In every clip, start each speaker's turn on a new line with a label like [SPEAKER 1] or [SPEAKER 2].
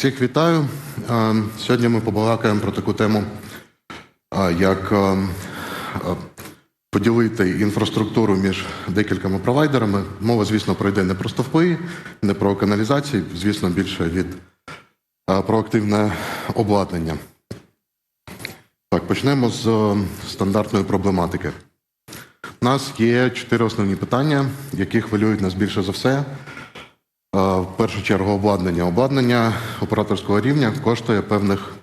[SPEAKER 1] всіх вітаю. Е, Сьогодні ми побалакаємо про таку тему, е, як е, поділити інфраструктуру між декількома провайдерами. Мова, звісно, пройде не про стовпи, не про каналізації, звісно, більше від е, про активне обладнання. Так, почнемо з стандартної проблематики. У нас є чотири основні питання, які хвилюють нас більше за все. Е, В першу чергу обладнання. Обладнання операторського рівня коштує певних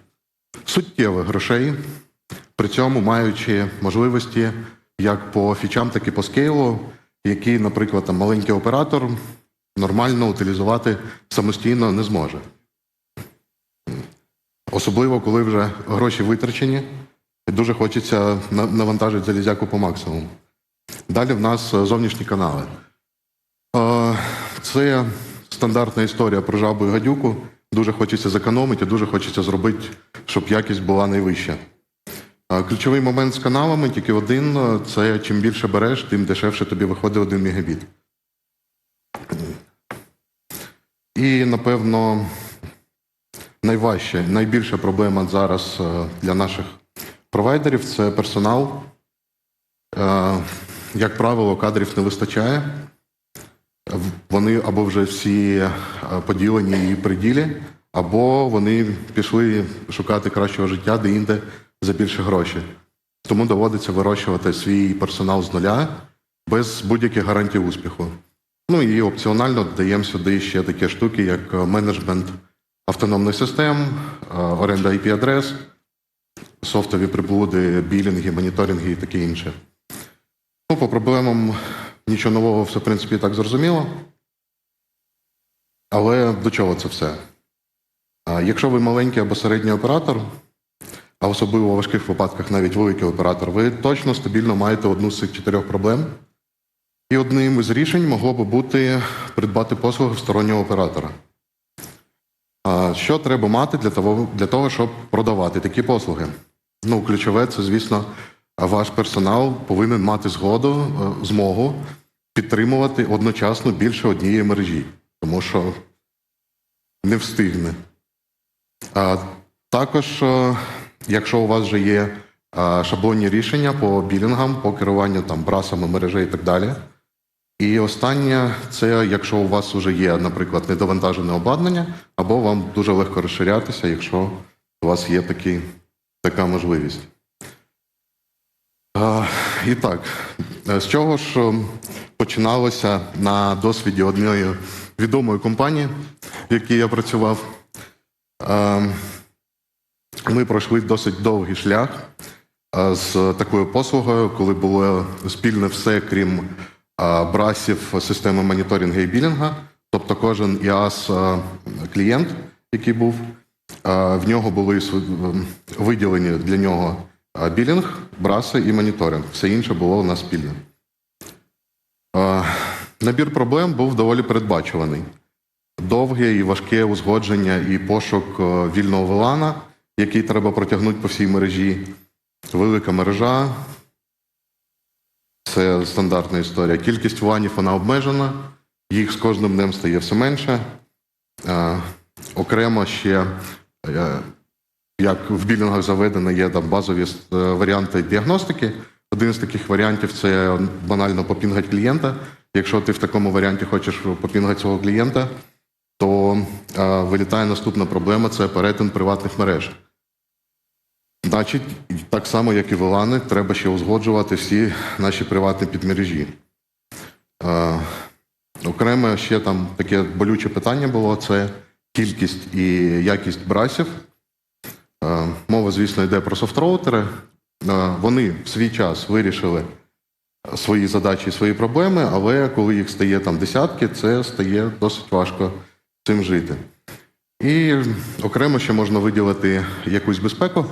[SPEAKER 1] суттєвих грошей, при цьому маючи можливості як по фічам, так і по скейлу, які, наприклад, там, маленький оператор нормально утилізувати самостійно не зможе. Особливо, коли вже гроші витрачені, і дуже хочеться навантажити залізяку по максимуму. Далі в нас е, зовнішні канали. Е, Це стандартна історія про жабу і гадюку. Дуже хочеться зекономити, дуже хочеться зробити, щоб якість була найвища. Ключовий момент з каналами тільки один: це чим більше береш, тим дешевше тобі виходить 1 мегабіт. І, напевно, найважча, найбільша проблема зараз е, для наших провайдерів це персонал. Е, Як правило, кадрів не вистачає. Вони або вже всі е, поділені і при ділі, або вони пішли шукати кращого життя де-інде за більше грошей. Тому доводиться вирощувати свій персонал з нуля без будь-яких гарантій успіху. Ну і опціонально додаємо сюди ще такі штуки, як е, менеджмент автономних систем, е, оренда IP-адрес, софтові приблуди, білінги, моніторинги і таке інше. Ну, по проблемам нічого нового, все, в принципі, так зрозуміло. Але до чого це все? Якщо ви маленький або середній оператор, а особливо у важких випадках навіть великий оператор, ви точно стабільно маєте одну з цих чотирьох проблем. І одним із рішень могло би бути придбати послуги в стороннього оператора. Що треба мати для того, для того, щоб продавати такі послуги? Ну, ключове, це, звісно, ваш персонал повинен мати згоду, е, змогу підтримувати одночасно більше однієї мережі, тому що не встигне. А також, е, якщо у вас вже є е, шаблонні рішення по білінгам, по керуванню там брасами мережей і так далі. І останнє це якщо у вас вже є, наприклад, недовантажене обладнання, або вам дуже легко розширятися, якщо у вас є такі, така можливість. І так, е, з чого ж е, починалося на досвіді однієї відомої компанії, в якій я працював. Е, Ми пройшли досить довгий шлях е, з такою послугою, коли було спільне все, крім е, брасів системи моніторингу і білінга. Тобто кожен е, клієнт, який був, в нього були виділені для нього білінг, браси і моніторинг. Все інше було у нас спільне. Набір проблем був доволі передбачуваний. Довге і важке узгодження і пошук е, вільного вилана, який треба протягнути по всій мережі. Велика мережа. Це стандартна історія. Кількість ванів вона обмежена, їх з кожним днем стає все менше. Окремо ще, е, як в білінгах заведено, є там базові е, варіанти діагностики. Один з таких варіантів це банально попінгати клієнта. Якщо ти в такому варіанті хочеш попінгати свого клієнта, то е, вилітає наступна проблема це перетин приватних мереж. Значить, так само, як і вилани, треба ще узгоджувати всі наші приватні підмережі. Е, окремо ще там таке болюче питання було: це кількість і якість брасів. Е, мова, звісно, йде про софтроутери. Е, вони в свій час вирішили свої задачі і свої проблеми, але коли їх стає там десятки, це стає досить важко цим жити. І окремо ще можна виділити якусь безпеку.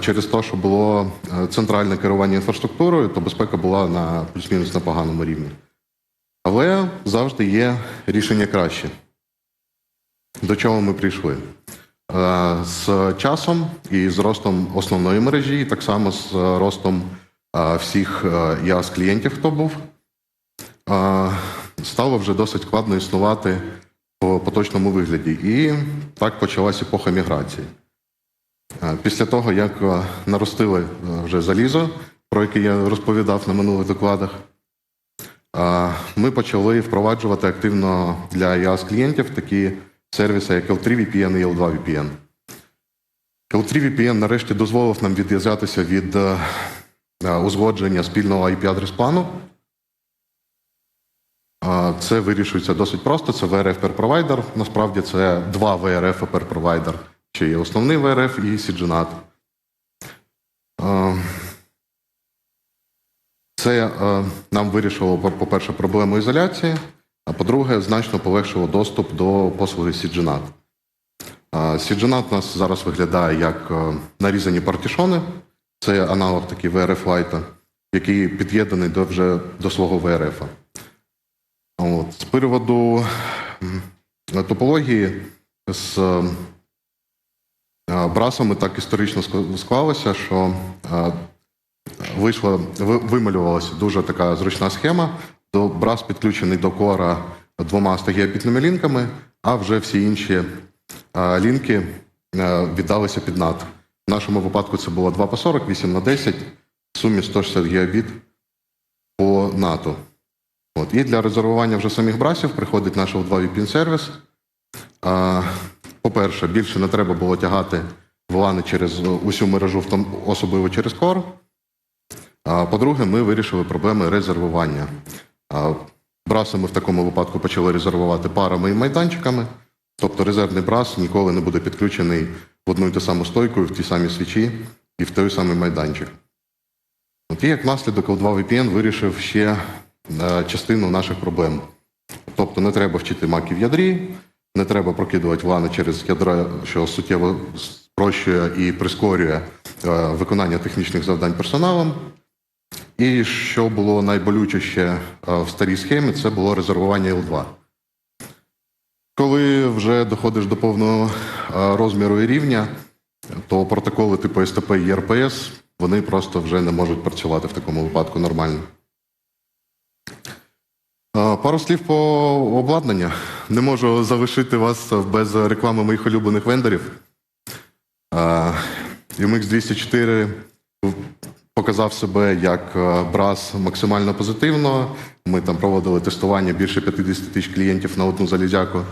[SPEAKER 1] Через те, що було е, центральне керування інфраструктурою, то безпека була на плюс-мінус на поганому рівні. Але завжди є рішення краще. До чого ми прийшли? Е, З часом і з ростом основної мережі, і так само з ростом е, всіх яс клієнтів, хто був, е, стало вже досить складно існувати в поточному вигляді. І так почалася епоха міграції. Е, Після того, як е, наростили е, вже залізо, про яке я розповідав на минулих докладах, е, ми почали впроваджувати активно для IaaS клієнтів такі сервіси, як L3 VPN і L2 VPN. L3 VPN нарешті дозволив нам відв'язатися від е, е, узгодження спільного IP-адрес плану. Це вирішується досить просто. Це VRF per provider. Насправді це два VRF per provider. Чи є основний VRF і CGNAT. Це е, нам вирішило, по-перше, проблему ізоляції, а по-друге, значно полегшило доступ до послуги. А, CGNAT у нас зараз виглядає як е, нарізані партішони. Це аналог такий VRF Lite, який під'єднаний до вже до свого VRF. От. З приводу топології з е, брасами так історично склалося, що е, вийшла, вималювалася дуже така зручна схема. До брас підключений до кора двома 100 гігабітними лінками, а вже всі інші е, лінки е, віддалися під NAT. В нашому випадку це було 2 по 40, 8 на 10, в сумі 160 гігабіт по НАТО. От. І для резервування вже самих брасів приходить наш L2 VPN сервіс. По-перше, більше не треба було тягати влани через усю мережу, особливо через. А, По-друге, ми вирішили проблеми резервування. Браси ми в такому випадку почали резервувати парами і майданчиками. Тобто резервний брас ніколи не буде підключений в одну і ту саму стойку, в ті самі свічі і в той самий майданчик. От і як наслідок L2 VPN вирішив ще е, частину наших проблем. Тобто не треба вчити маки в ядрі, не треба прокидувати влани через ядро, що суттєво спрощує і прискорює е, виконання технічних завдань персоналом. І що було найболючіше е, в старій схемі, це було резервування L2. Коли вже доходиш до повного е, розміру і рівня, то протоколи типу СТП і РПС вони просто вже не можуть працювати в такому випадку нормально. Е, Пару слів по обладнанню. Не можу залишити вас без реклами моїх улюблених вендорів. Е, UMX 204 показав себе як е, брас максимально позитивно. Ми там проводили тестування більше 50 тисяч клієнтів на одну залізяку.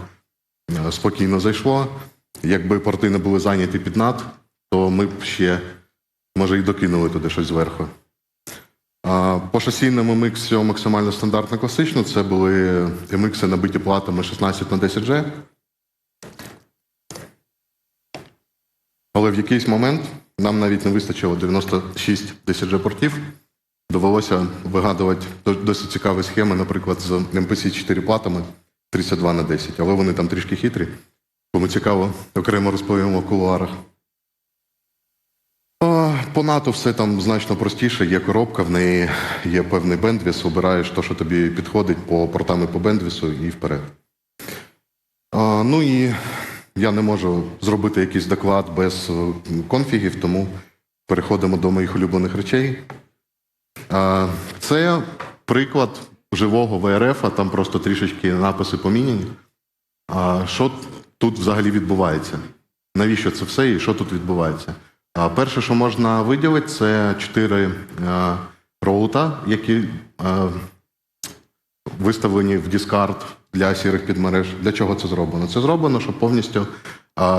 [SPEAKER 1] Е, Спокійно зайшло. Якби порти не були зайняті під NAT, то ми б ще, може, і докинули туди щось зверху. По шасійному миксі максимально стандартно класично. Це були микси набиті платами 16 на 10G. Але в якийсь момент нам навіть не вистачило 96 10G портів. Довелося вигадувати досить цікаві схеми, наприклад, з MPC 4 платами 32 на 10, але вони там трішки хитрі. Кому цікаво, окремо розповімо в кулуарах. По НАТО все там значно простіше. Є коробка, в неї є певний бендвіс, обираєш те, що тобі підходить по портам і по бендвісу, і вперед. Ну і я не можу зробити якийсь доклад без е, конфігів, тому переходимо до моїх улюблених речей. Це приклад живого ВРФ, а там просто трішечки написи поміняні. Що тут взагалі відбувається? Навіщо це все і що тут відбувається? Перше, що можна виділити, це чотири е, роута, які е, виставлені в дискард для сірих підмереж. Для чого це зроблено? Це зроблено, щоб повністю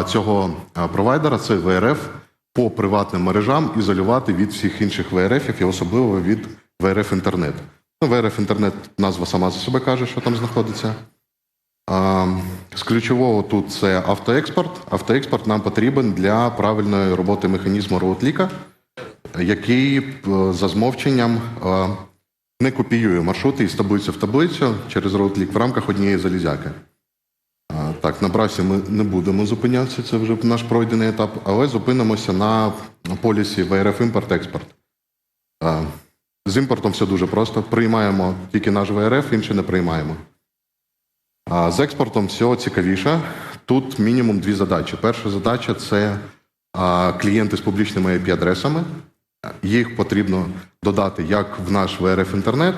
[SPEAKER 1] цього провайдера, цей ВРФ, по приватним мережам ізолювати від всіх інших ВРФів і особливо від ВРФ інтернет. Ну, ВРФ інтернет назва сама за себе каже, що там знаходиться. З ключового тут це автоекспорт. Автоекспорт нам потрібен для правильної роботи механізму роутліка, який е, за змовченням е, не копіює маршрути із таблиці в таблицю через роутлік в рамках однієї залізяки. Так, на брасі ми не будемо зупинятися, це вже наш пройдений етап, але зупинимося на полісі VRF імпорт-експорт. З імпортом все дуже просто. Приймаємо тільки наш VRF, інший не приймаємо. А з експортом все цікавіше. Тут мінімум дві задачі. Перша задача це клієнти з публічними IP-адресами. Їх потрібно додати як в наш VRF інтернет,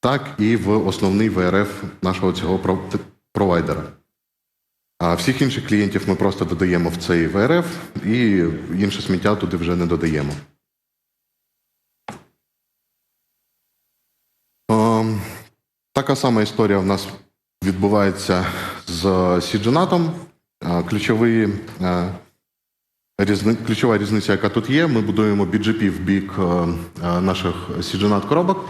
[SPEAKER 1] так і в основний VRF нашого цього про- провайдера. А всіх інших клієнтів ми просто додаємо в цей ВРФ і інше сміття туди вже не додаємо. Ем, Така сама історія в нас відбувається з Сідженатом. Е, Ключовий, е, різни, ключова різниця, яка тут є, ми будуємо BGP в бік е, е, наших Сідженат коробок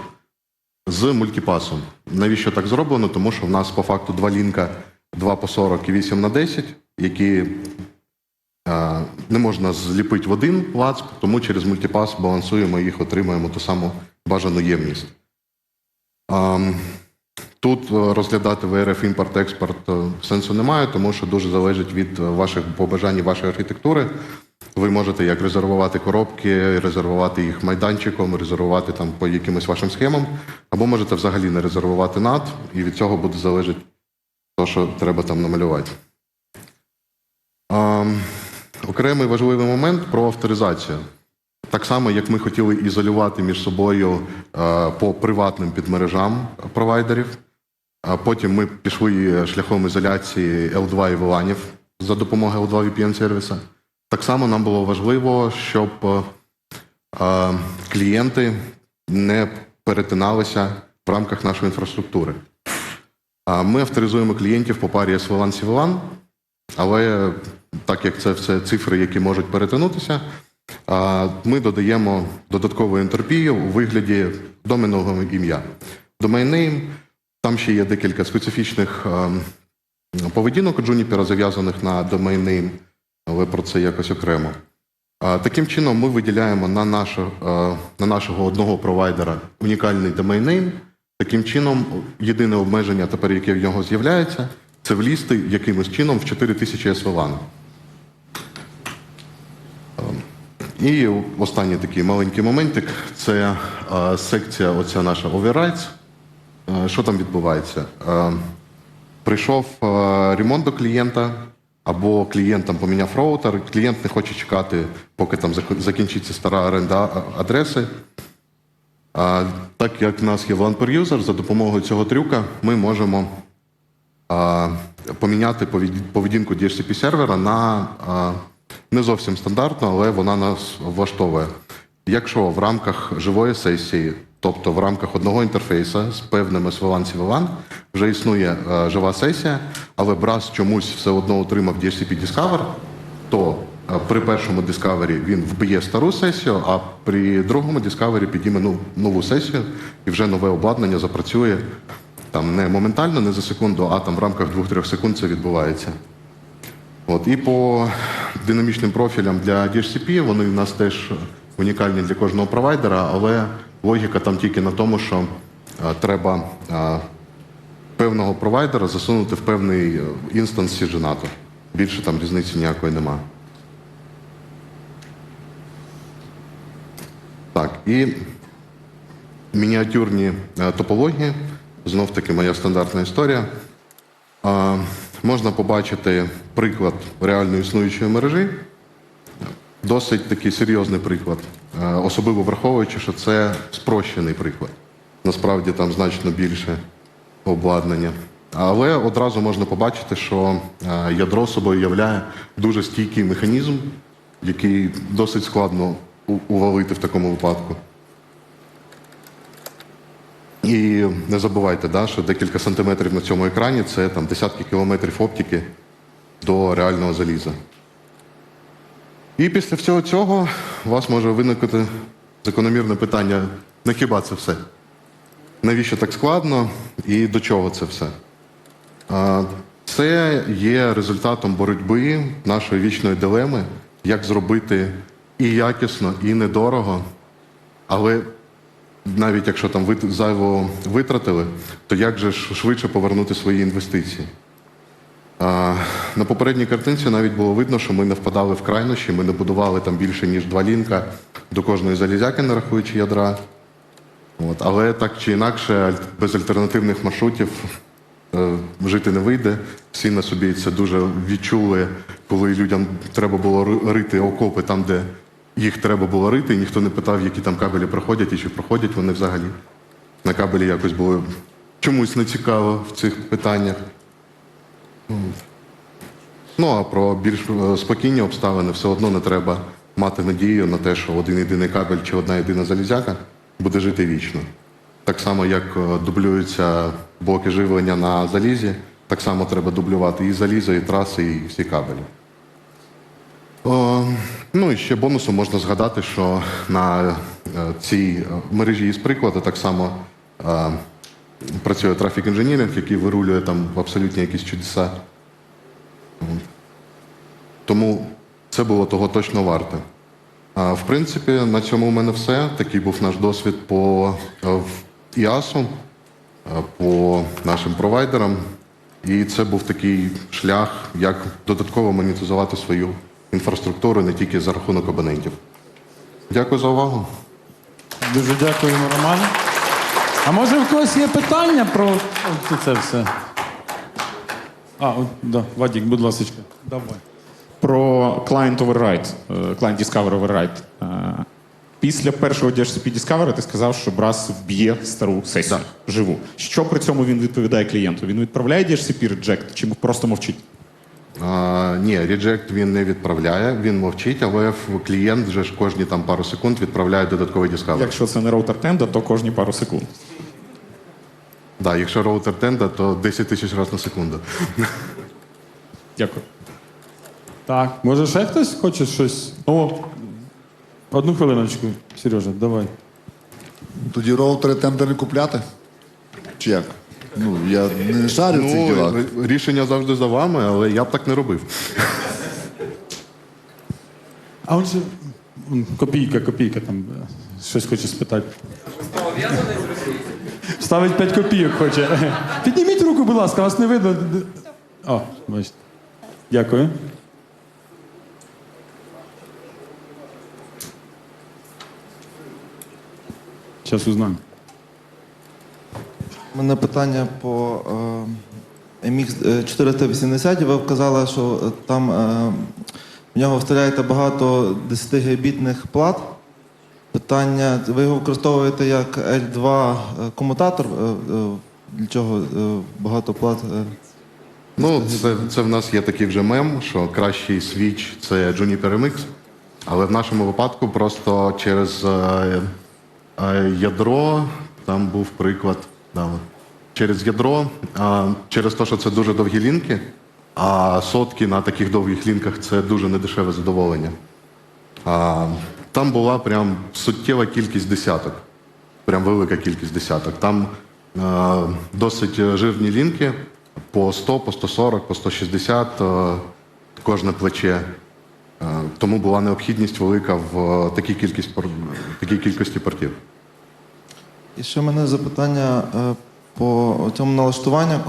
[SPEAKER 1] з мультипасом. Навіщо так зроблено? Тому що в нас по факту два лінка 2 по 40 і 8 на 10, які е, не можна зліпити в один лац, тому через мультипас балансуємо їх, отримуємо ту саму бажану ємність. Тут е, розглядати ВРФ імпорт-експорт е, сенсу немає, тому що дуже залежить від е, ваших побажань вашої архітектури. Ви можете як резервувати коробки, резервувати їх майданчиком, резервувати там по якимось вашим схемам, або можете взагалі не резервувати над, і від цього буде залежати те, що треба там намалювати. Окремий важливий момент про авторизацію. Так само, як ми хотіли ізолювати між собою е, по приватним підмережам провайдерів. А потім ми пішли шляхом ізоляції L2 і VLANів за допомогою L2 VPN сервіса. Так само нам було важливо, щоб е, е, клієнти не перетиналися в рамках нашої інфраструктури. Ми авторизуємо клієнтів по парі SVLAN CVLAN, але так як це все цифри, які можуть перетинутися, ми додаємо додаткову ентропію у вигляді доменного ім'я. Domain там ще є декілька специфічних ем, поведінок у Juniper, зав'язаних на domain name, але про це якось окремо. Таким чином, ми виділяємо на, нашу, е, на нашого одного провайдера унікальний domain name. Таким чином, єдине обмеження, тепер, яке в нього з'являється, це влізти якимось чином в 4000 SVLAN. І останній такий маленький моментик це е, секція, оця наша Overrides. Е, що там відбувається? Е, прийшов ремонт до клієнта, або клієнт там поміняв роутер, клієнт не хоче чекати, поки там закінчиться стара оренда адреси. А, так як в нас є LAN per user, за допомогою цього трюка ми можемо а, поміняти поведінку DHCP сервера на а, не зовсім стандартну, але вона нас влаштовує. Якщо в рамках живої сесії, тобто в рамках одного інтерфейсу з певним SVLAN CVLAN, вже існує е, жива сесія, але Брас чомусь все одно отримав DHCP Discover, то е, при першому Discovery він вб'є стару сесію, а при другому Discovery підійме ну, нову сесію і вже нове обладнання запрацює там не моментально, не за секунду, а там в рамках 2-3 секунд це відбувається. От, і по динамічним профілям для DHCP вони в нас теж унікальні для кожного провайдера, але логіка там тільки на тому, що е, треба е, певного провайдера засунути в певний е, інстанс сідженату. Більше там різниці ніякої нема. Так, і мініатюрні е, топології. Знов таки моя стандартна історія. Можна побачити приклад реально існуючої мережі. Досить такий серйозний приклад, е, особливо враховуючи, що це спрощений приклад. Насправді там значно більше обладнання. Але одразу можна побачити, що е, ядро собою являє дуже стійкий механізм, який досить складно увалити в такому випадку. І не забувайте, да, що декілька сантиметрів на цьому екрані це там десятки кілометрів оптики до реального заліза. І після всього цього у вас може виникнути закономірне питання: на хіба це все? Навіщо так складно і до чого це все? Це є результатом боротьби нашої вічної дилеми, як зробити і якісно, і недорого, але навіть якщо там зайво витратили, то як же швидше повернути свої інвестиції? На попередній картинці навіть було видно, що ми не впадали в крайнощі, ми не будували там більше, ніж два лінка до кожної залізяки, не рахуючи ядра. От. Але так чи інакше, без альтернативних маршрутів е, жити не вийде. Всі на собі це дуже відчули, коли людям треба було рити окопи там, де їх треба було рити, і ніхто не питав, які там кабелі проходять і чи проходять вони взагалі. На кабелі якось було чомусь не цікаво в цих питаннях. Ну а про більш е, спокійні обставини все одно не треба мати надію на те, що один єдиний кабель чи одна єдина залізяка буде жити вічно. Так само, як е, дублюються блоки живлення на залізі, так само треба дублювати і залізо, і траси, і всі кабелі. Ну і ще бонусом можна згадати, що на е, цій е, мережі із прикладу так само е, працює трафік інженіринг, який вирулює там абсолютні якісь чудеса. Тому це було того точно варте. В принципі, на цьому у мене все. Такий був наш досвід по ІАСу, по нашим провайдерам. І це був такий шлях, як додатково монетизувати свою інфраструктуру не тільки за рахунок абонентів. Дякую за увагу.
[SPEAKER 2] Дуже дякуємо, Роман. А може в когось є питання про от це все? А, от, да, Вадік, будь ласка. Давай.
[SPEAKER 3] Про client override, е, client discover override. Е, Після першого DHCP Discovery ти сказав, що Брас вб'є стару сесію живу. Що при цьому він відповідає клієнту? Він відправляє DHCP reject чи просто мовчить?
[SPEAKER 1] А, ні, реджект він не відправляє, він мовчить, але клієнт вже ж кожні там пару секунд відправляє додатковий дискавер.
[SPEAKER 3] Якщо це не роутер тенда, то кожні пару секунд.
[SPEAKER 1] Да, якщо роутер тенда, то 10 тисяч разів на секунду.
[SPEAKER 3] Дякую.
[SPEAKER 2] Так, може ще хтось хоче щось? О, одну хвилиночку, Сережа, давай.
[SPEAKER 4] Тоді роутери тендери купляти? Чи як? Ну, я не шарю в цих ділах.
[SPEAKER 1] Ну, рішення завжди за вами, але я б так не робив.
[SPEAKER 2] А он же копійка, копійка там е, щось хоче спитати. Ставить 5 копійок хоче. Підніміть руку, будь ласка, вас не видно. О, бачите. Дякую. Зараз узнаємо.
[SPEAKER 5] У мене питання по е, MX 480. Ви вказали, що е, там е, в нього вставляєте багато 10-гігабітних плат. Питання: ви його використовуєте як L2 комутатор? Е, е, Для чого е, багато плат? е?
[SPEAKER 1] Ну, це, це в нас є такий вже мем, що кращий свіч це Juniper MX, але в нашому випадку просто через е, е, ядро, там був приклад, да, от. через ядро, через те, що це дуже довгі лінки, а сотки на таких довгих лінках це дуже недешеве задоволення. Там була прям суттєва кількість десяток. Прям велика кількість десяток. Там досить жирні лінки по 100, по 140, по 160 е, кожне плече. Тому була необхідність велика в такій, кількість, пор- такій кількості портів.
[SPEAKER 5] І ще в мене запитання е, по цьому налаштуванню, е,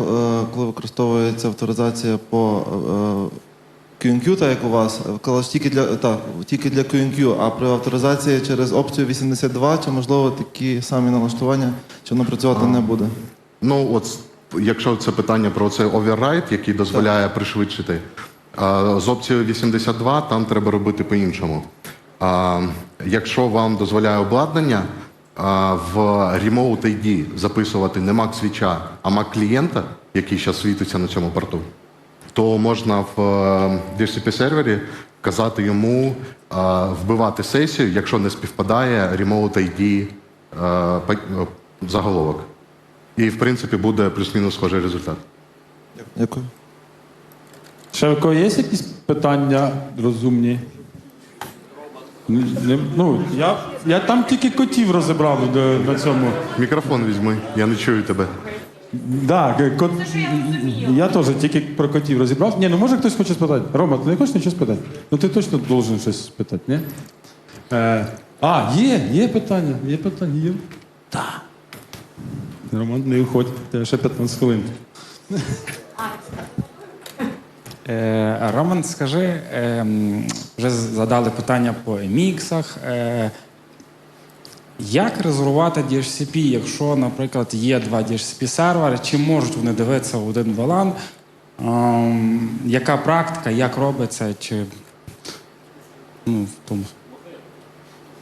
[SPEAKER 5] коли використовується авторизація по е, QNQ, так як у вас, казали, тільки для, так, тільки для QNQ, а при авторизації через опцію 82, чи можливо такі самі налаштування, чи воно працювати не буде?
[SPEAKER 1] Ну, от якщо це питання про цей оверрайт, який дозволяє пришвидшити, а, з опцією 82 там треба робити по-іншому. А, Якщо вам дозволяє обладнання, а, в Remote ID записувати не Mac свіча, а Mac клієнта, який зараз світиться на цьому порту, то можна в е, DHCP сервері вказати йому е, вбивати сесію, якщо не співпадає Remote ID е, заголовок. І, в принципі, буде плюс-мінус схожий результат.
[SPEAKER 5] Дякую.
[SPEAKER 2] Ще в кого є якісь питання розумні? Ну, Ну, я, я там тільки котів розібрав до- на цьому.
[SPEAKER 1] Мікрофон візьми, я не чую тебе.
[SPEAKER 2] Да, к- кот... Я теж тільки про котів розібрав. Ні, ну може хтось хоче спитати. Рома, ти не хочеш нічого спитати? Ну ти точно должен щось спитати, ні? Е, а, є, є питання, є питання, є. Так. Роман, не уходь, у тебе ще 15 хвилин.
[SPEAKER 6] Е, Роман, скажи, е, вже задали питання по MX. Е, як резервувати DHCP, якщо, наприклад, є два DHCP сервери, чи можуть вони дивитися в один балан? Ем, яка практика, як робиться, чи ну, в тому.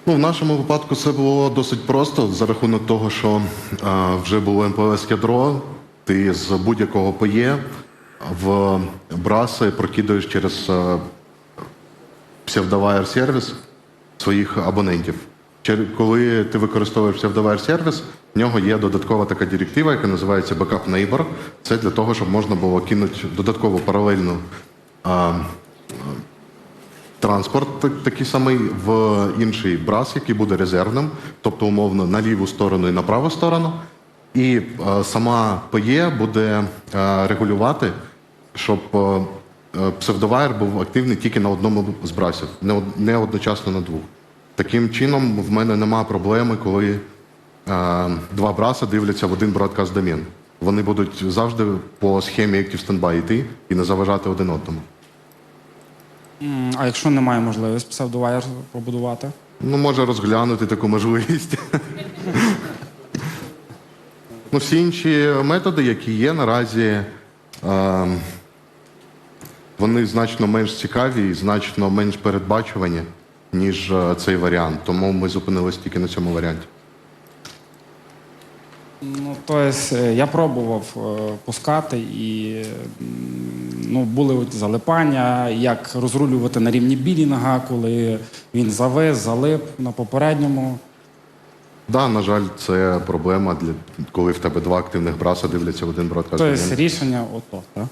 [SPEAKER 1] Ну, в нашому випадку це було досить просто за рахунок того, що е, вже було МПЛС ядро, ти з будь-якого ПЄ в браси прокидуєш через е, псевдовайр сервіс своїх абонентів. Коли ти використовуєш псевдовайр сервіс, в нього є додаткова така директива, яка називається Backup Neighbor. Це для того, щоб можна було кинути додаткову паралельну а, транспорт так- такий самий в інший брас, який буде резервним, тобто умовно на ліву сторону і на праву сторону. І е, сама ПЕ буде е, регулювати, щоб е, е, псевдовайр був активний тільки на одному з брасів, не, одночасно на двох. Таким чином, в мене нема проблеми, коли е, два браси дивляться в один бродкаст домен. Вони будуть завжди по схемі Active Standby йти і не заважати один одному.
[SPEAKER 6] А якщо немає можливості псевдовайр побудувати?
[SPEAKER 1] Ну, може розглянути таку можливість. ну, всі інші методи, які є наразі, е, вони значно менш цікаві і значно менш передбачувані, ніж е, цей варіант. Тому ми зупинились тільки на цьому варіанті.
[SPEAKER 6] Ну, тобто, е, я пробував е, пускати і ну, були залипання, як розрулювати на рівні білінга, коли він завис, залип на попередньому.
[SPEAKER 1] Да, на жаль, це проблема для коли в тебе два активних браси дивляться в один бродкаст.
[SPEAKER 6] Тобто рішення ото, так?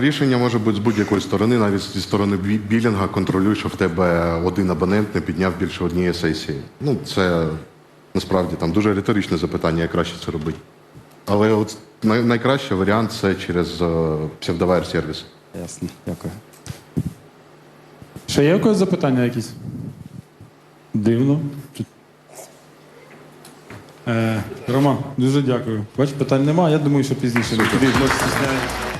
[SPEAKER 1] Рішення може бути з будь-якої сторони, навіть зі сторони білінга контролюй, що в тебе один абонент не підняв більше однієї сесії. Ну, це насправді там дуже риторичне запитання, як краще це робити. Але от най- найкращий варіант це через е, псевдовайр сервіс.
[SPEAKER 6] Ясно, дякую.
[SPEAKER 2] Ще є у когось запитання якісь? Дивно. Е, Роман, дуже дякую. Бач, питань немає. Я думаю, що пізніше не стісняється.